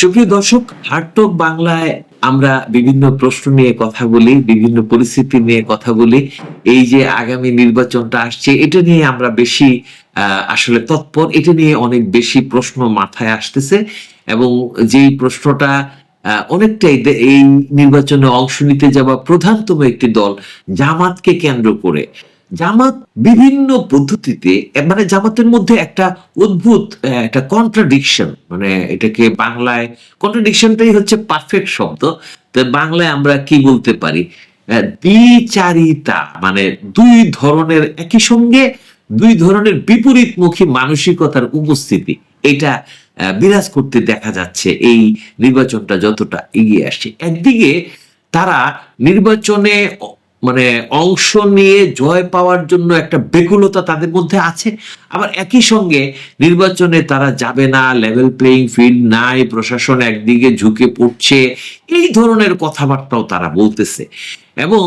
সুপ্রিয় দর্শক হার্টক বাংলায় আমরা বিভিন্ন প্রশ্ন নিয়ে কথা বলি, বিভিন্ন পরিস্থিতি নিয়ে কথা বলি। এই যে আগামী নির্বাচনটা আসছে, এটা নিয়ে আমরা বেশি আসলে তৎপর, এটা নিয়ে অনেক বেশি প্রশ্ন মাথায় আসতেছে এবং যেই প্রশ্নটা অনেকটাই এই নির্বাচনে অংশ নিতে যাওয়া প্রধানতম একটি দল জামাতকে কেন্দ্র করে। জামাত বিভিন্ন পদ্ধতিতে মানে জামাতের মধ্যে একটা অদ্ভুত একটা কন্ট্রাডিকশন মানে এটাকে বাংলায় কন্ট্রাডিকশনটাই হচ্ছে পারফেক্ট শব্দ। তো বাংলায় আমরা কি বলতে পারি? দ্বিচারিতা মানে দুই ধরনের একই সঙ্গে দুই ধরনের বিপরীতমুখী মানসিকতার উপস্থিতি। এটা বিরাজ করতে দেখা যাচ্ছে এই নির্বাচনটা যতটা এগিয়ে আসছে। একদিকে তারা নির্বাচনে মানে অংশ নিয়ে জয় পাওয়ার জন্য একটা বেকুলতা তাদের মধ্যে আছে। আবার একই সঙ্গে নির্বাচনে তারা যাবে না লেভেল প্লেইং ফিল্ড নাই, প্রশাসন একদিকে ঝুঁকে পড়ছে, এই ধরনের কথাবার্তাও তারা বলতেছে। এবং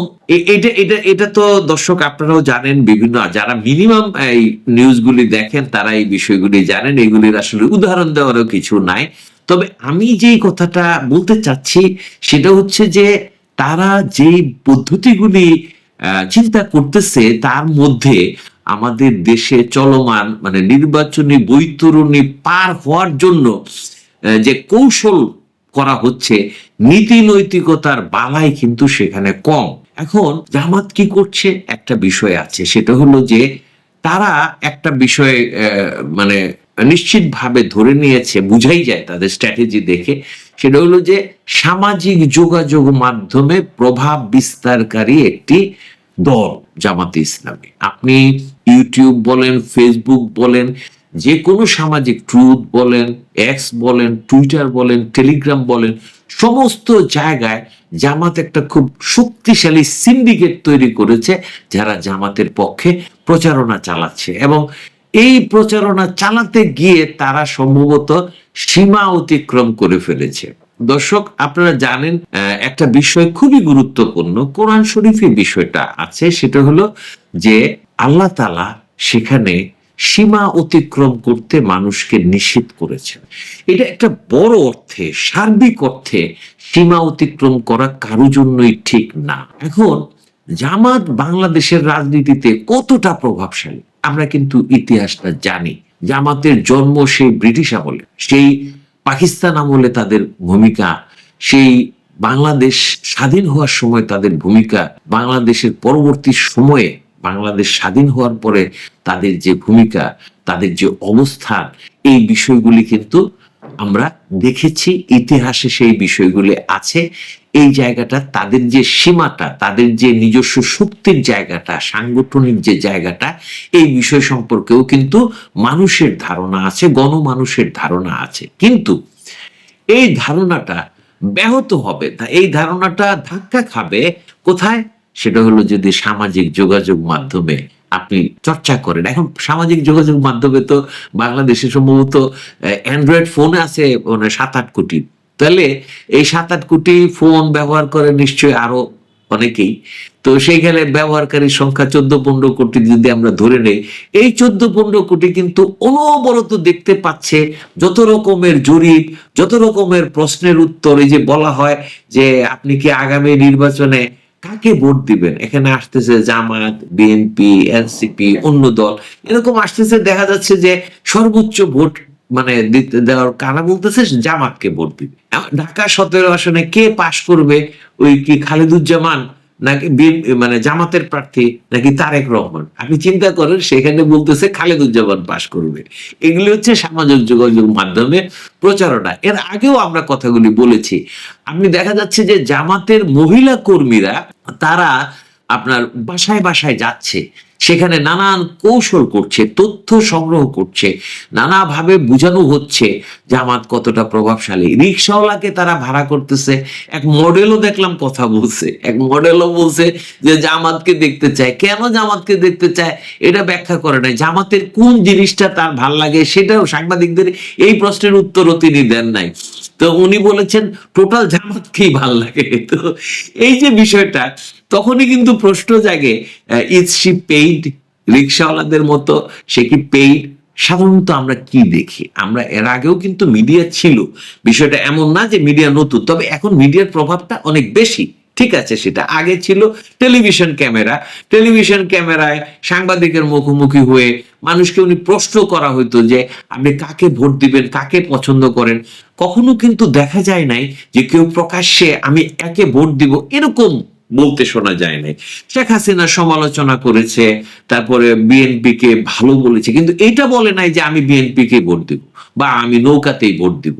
এটা এটা এটা তো দর্শক আপনারাও জানেন, বিভিন্ন যারা মিনিমাম এই নিউজগুলি দেখেন, তারা এই বিষয়গুলি জানেন, এগুলির আসলে উদাহরণ দেওয়ারও কিছু নাই। তবে আমি যেই কথাটা বলতে চাচ্ছি, সেটা হচ্ছে যে তারা যে পদ্ধতিগুলি চিন্তা করতেছে, তার মধ্যে আমাদের দেশে চলমান মানে নির্বাচনী বৈতরণী পার হওয়ার জন্য যে কৌশল করা হচ্ছে, নীতি নৈতিকতার বালাই কিন্তু সেখানে কম। এখন জামাত কি করছে? একটা বিষয় আছে, সেটা হলো যে তারা একটা বিষয় মানে নিশ্চিতভাবে ধরে নিয়েছে, বুঝাই যায় তাদের স্ট্র্যাটেজি দেখে। সেটা হলো যে সামাজিক যোগাযোগ মাধ্যমে প্রভাব বিস্তারকারী একটি দল জামাতে ইসলামী। আপনি ইউটিউব বলেন, ফেসবুক বলেন যে কোনো সামাজিক ট্রুথ বলেন, এক্স বলেন, টুইটার বলেন, টেলিগ্রাম বলেন, সমস্ত জায়গায় জামাত একটা খুব শক্তিশালী সিন্ডিকেট তৈরি করেছে, যারা জামাতের পক্ষে প্রচারণা চালাচ্ছে। এবং এই প্রচারণা চালাতে গিয়ে তারা সম্ভবত সীমা অতিক্রম করে ফেলেছে। দর্শক, আপনারা জানেন একটা বিষয় খুবই গুরুত্বপূর্ণ। কোরআন শরীফে বিষয়টা আছে, সেটা হলো যে আল্লাহ তালা সেখানে সীমা অতিক্রম করতে মানুষকে নিষেধ করেছেন। এটা একটা বড় অর্থে, সার্বিক অর্থে সীমা অতিক্রম করা কারও জন্যই ঠিক না। এখন জামাত বাংলাদেশের রাজনীতিতে কতটা প্রভাবশালী? আমরা কিন্তু ইতিহাসটা জানি। জামাতের জন্ম সেই ব্রিটিশ আমলে, সেই পাকিস্তান আমলে তাদের ভূমিকা, সেই বাংলাদেশ স্বাধীন হওয়ার সময় তাদের ভূমিকা, বাংলাদেশের পরবর্তী সময়ে বাংলাদেশ স্বাধীন হওয়ার পরে তাদের যে ভূমিকা, তাদের যে অবস্থান, এই বিষয়গুলি কিন্তু আমরা দেখেছি, ইতিহাসে সেই বিষয়গুলি আছে। এই জায়গাটা তাদের যে সীমাটা, তাদের যে নিজস্ব শক্তির জায়গাটা, সাংগঠনিক যে জায়গাটা, এই বিষয় সম্পর্কেও কিন্তু মানুষের ধারণা আছে, গণমানুষের ধারণা আছে। কিন্তু এই ধারণাটা ব্যাহত হবে এই ধারণাটা ধাক্কা খাবে কোথায়? সেটা হলো যদি সামাজিক যোগাযোগ মাধ্যমে আপনি চর্চা করেন। এখন সামাজিক যোগাযোগ মাধ্যমে তো বাংলাদেশে সম্ভবত অ্যান্ড্রয়েড ফোন আছে মানে সাত আট কোটি। তাহলে এই সাত আট কোটি ফোন ব্যবহার করে নিশ্চয়ই আরও অনেকেই। তো সেইখানে ব্যবহারকারীর সংখ্যা চোদ্দ পনেরো কোটি যদি আমরা ধরে নেই, এই চোদ্দ পনেরো কোটি কিন্তু অনবরত দেখতে পাচ্ছে যত রকমের জরিপ, যত রকমের প্রশ্নের উত্তর, এই যে বলা হয় যে আপনি কি আগামী নির্বাচনে কাকে ভোট দিবেন? এখানে আসতেছে জামাত, বিএনপি, এনসিপি, অন্য দল। এরকম আসতেছে, দেখা যাচ্ছে যে সর্বোচ্চ ভোট মানে দেওয়ার কারা বলতেছে জামাতকে ভোট দিবে। ঢাকা সতেরো আসনে কে পাশ করবে? ওই কি খালেদুজ্জামান নাকি মানে জামাতের প্রার্থী নাকি তারেক রহমান? আপনি চিন্তা করেন, সেখানে বলতেছে খালেদুজ্জামান পাশ করবে। এগুলি হচ্ছে সামাজিক যোগাযোগ মাধ্যমে প্রচারণা। এর আগেও আমরা কথাগুলি বলেছি। আপনি দেখা যাচ্ছে যে জামাতের মহিলা কর্মীরা, তারা আপনার বাসায় বাসায় যাচ্ছে। সেখানে নানান কৌশল করছে, তথ্য সংগ্রহ করছে, নানাভাবে বোঝানো হচ্ছে জামাত কতটা প্রভাবশালী। রিক্সাওয়ালাকে তারা ভাড়া করতেছে, এক মডেলও দেখলাম কথা বলছে, এক মডেলও বলছে যে জামাতকে দেখতে চায়। কেন জামাতকে দেখতে চায়? এটা ব্যাখ্যা করে নাই। জামাতের কোন জিনিসটা তার ভালো লাগে সেটাও সাংবাদিকদের এই প্রশ্নের উত্তরও তিনি দেন নাই। তো উনি বলেছেন, টোটাল জামাতকেই ভালো লাগে। তো এই যে বিষয়টা, তখনই কিন্তু প্রশ্ন জাগে ইজ শি পেইড রিক্সাওয়ালাদের মতো সে কি পেইড সাধারণত আমরা কি দেখি? আমরা এর আগেও কিন্তু মিডিয়া ছিল। বিষয়টা এমন না যে মিডিয়া নতুন, তবে এখন মিডিয়ার প্রভাবটা অনেক বেশি। ঠিক আছে সেটা। আগে ছিল টেলিভিশন ক্যামেরা। টেলিভিশন ক্যামেরায় সাংবাদিকের মুখোমুখি হয়ে মানুষকে উনি প্রশ্ন করা হইতো যে, আপনি কাকে ভোট দিবেন? কাকে পছন্দ করেন? কখনো কিন্তু দেখা যায় নাই যে কেউ প্রকাশ্যে, আমি একে ভোট দিব? এরকম বলতে শোনা যায় নাই শেখ হাসিনা সমালোচনা করেছে, তারপরে বিএনপি কে ভালো বলেছে, কিন্তু এটা বলে নাই যে আমি বিএনপি কে ভোট দিব বা আমি নৌকাতেই ভোট দিব।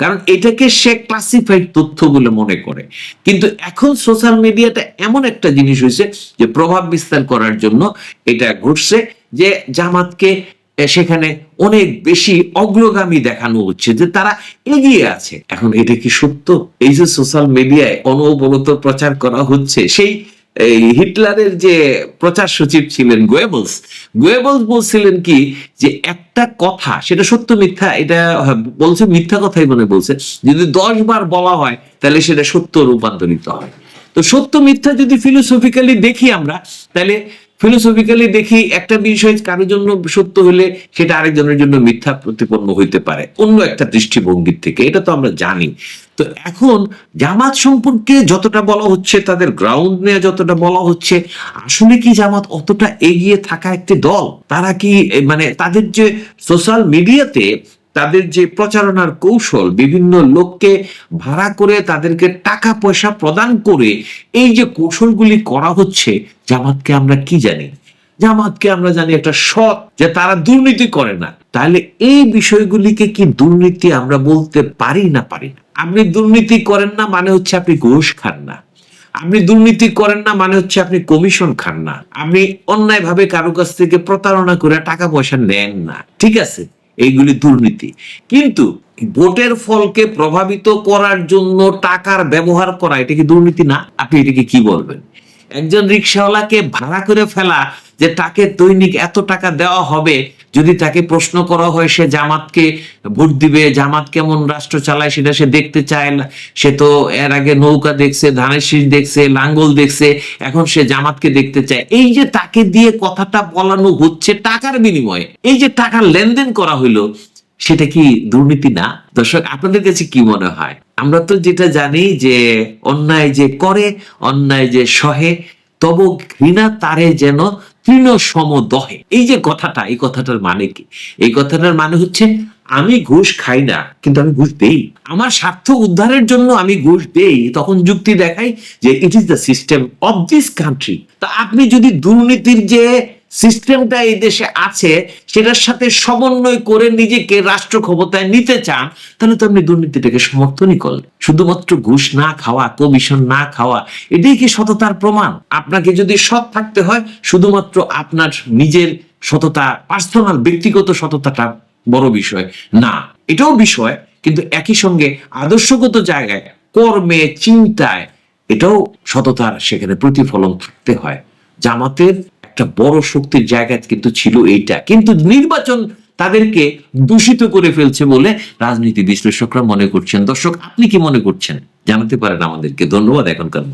কারণ এটাকে সে ক্লাসিফাইড তথ্য বলে মনে করে। কিন্তু এখন সোশ্যাল মিডিয়াটা এমন একটা জিনিস হয়েছে যে প্রভাব বিস্তার করার জন্য এটা ঘটছে যে জামাতকে সেখানে অনেক বেশি অগ্রগামী দেখানো হচ্ছে যে তারা এগিয়ে আছে। এখন এটা কি সত্য? এই যে সোশ্যাল মিডিয়ায় অনবরত প্রচার করা হচ্ছে, সেই, এই হিটলারের যে প্রচার সচিব ছিলেন গোয়েবলস গোয়েবলস বলছিলেন কি যে একটা কথা, সেটা সত্য মিথ্যা, এটা বলছে মিথ্যা কথাই মনে বলছে, যদি দশ বার বলা হয়, তাহলে সেটা সত্য রূপান্তরিত হয় তো সত্য মিথ্যা যদি ফিলোসফিক্যালি দেখি আমরা, তাহলে ফিলোসফিক্যালি দেখি একটা বিষয় কারোর জন্য সত্য হলে সেটা আরেকজনের জন্য মিথ্যা প্রতিপন্ন হইতে পারে। অন্য একটা দৃষ্টিভঙ্গির থেকে, এটা তো আমরা জানি। তো এখন জামাত সম্পর্কে যতটা বলা হচ্ছে, তাদের গ্রাউন্ড নিয়ে যতটা বলা হচ্ছে, আসলে কি জামাত অতটা এগিয়ে থাকা একটি দল? তারা কি মানে তাদের যে সোশ্যাল মিডিয়াতে তাদের যে প্রচারণার কৌশল, বিভিন্ন লোককে ভাড়া করে তাদেরকে টাকা পয়সা প্রদান করে এই যে কৌশলগুলি করা হচ্ছে, জামাতকে আমরা কি জানি? জামাতকে আমরা জানি একটা সৎ যে তারা দুর্নীতি করে না। তাহলে এই বিষয়গুলিকে কি দুর্নীতি আমরা বলতে পারি না পারি? না আপনি দুর্নীতি করেন না মানে হচ্ছে আপনি ঘুষ খান না। আপনি দুর্নীতি করেন না মানে হচ্ছে আপনি কমিশন খান না। আপনি অন্যায় ভাবে কারও কাছ থেকে প্রতারণা করে টাকা পয়সা নেন না। ঠিক আছে? এইগুলি দুর্নীতি। কিন্তু ভোটের ফলকে প্রভাবিত করার জন্য টাকার ব্যবহার করা, এটা কি দুর্নীতি না? আপনি এটাকে কি বলবেন? একজন রিক্সাওয়ালাকে ভাড়া করে ফেলা যে তাকে দৈনিক এত টাকা দেওয়া হবে যদি তাকে প্রশ্ন করা হয় সে জামাতকে ভোট দিবে, জামাত কেমন রাষ্ট্র চালায় সেটা সে দেখতে চায় না। সে তো এর আগে নৌকা দেখছে, ধানের শীষ দেখছে, লাঙ্গল দেখছে, এখন সে জামাতকে দেখতে চায়। এই যে তাকে দিয়ে কথাটা বলানো হচ্ছে টাকার বিনিময়ে, এই যে টাকার লেনদেন করা হইল, সেটা কি দুর্নীতি না? দর্শক, আপনাদের কাছে কি মনে হয়? আমরা তো যেটা জানি যে অন্যায় যে করে, অন্যায় যে সহে, তব ঘৃণা তারে যেন তৃণ সম দহে এই যে কথাটা, এই কথাটার মানে কি? এই কথাটার মানে হচ্ছে, আমি ঘুষ খাই না, কিন্তু আমি ঘুষ দেই। আমার স্বার্থ উদ্ধারের জন্য আমি ঘুষ দেই। তখন যুক্তি দেখাই যে it is the system of this country তা আপনি যদি দুর্নীতির যে সিস্টেমটা এই দেশে আছে, সেটার সাথে সমন্বয় করে নিজেকে রাষ্ট্র ক্ষমতায় নিতে চান, তাহলে তো আপনি দুর্নীতিটাকে সমর্থনই করলেন। শুধুমাত্র ঘুষ না খাওয়া, কমিশন না খাওয়া, এটাই কি সততার প্রমাণ? আপনাকে যদি সৎ থাকতে হয়, শুধুমাত্র আপনার নিজের সততা, পার্সোনাল, ব্যক্তিগত সততাটা বড় বিষয়। না, এটাও বিষয়, কিন্তু একই সঙ্গে আদর্শগত জায়গায়, কর্মে, চিন্তায়, এটাও সততার সেখানে প্রতিফলন থাকতে হয়। জামাতের একটা বড় শক্তির জায়গা কিন্তু ছিল এইটা। কিন্তু নির্বাচন তাদেরকে দূষিত করে ফেলছে বলে রাজনীতি বিশ্লেষকরা মনে করছেন। দর্শক, আপনি কি মনে করছেন? জানাতে পারেন আমাদেরকে। ধন্যবাদ এখনকার।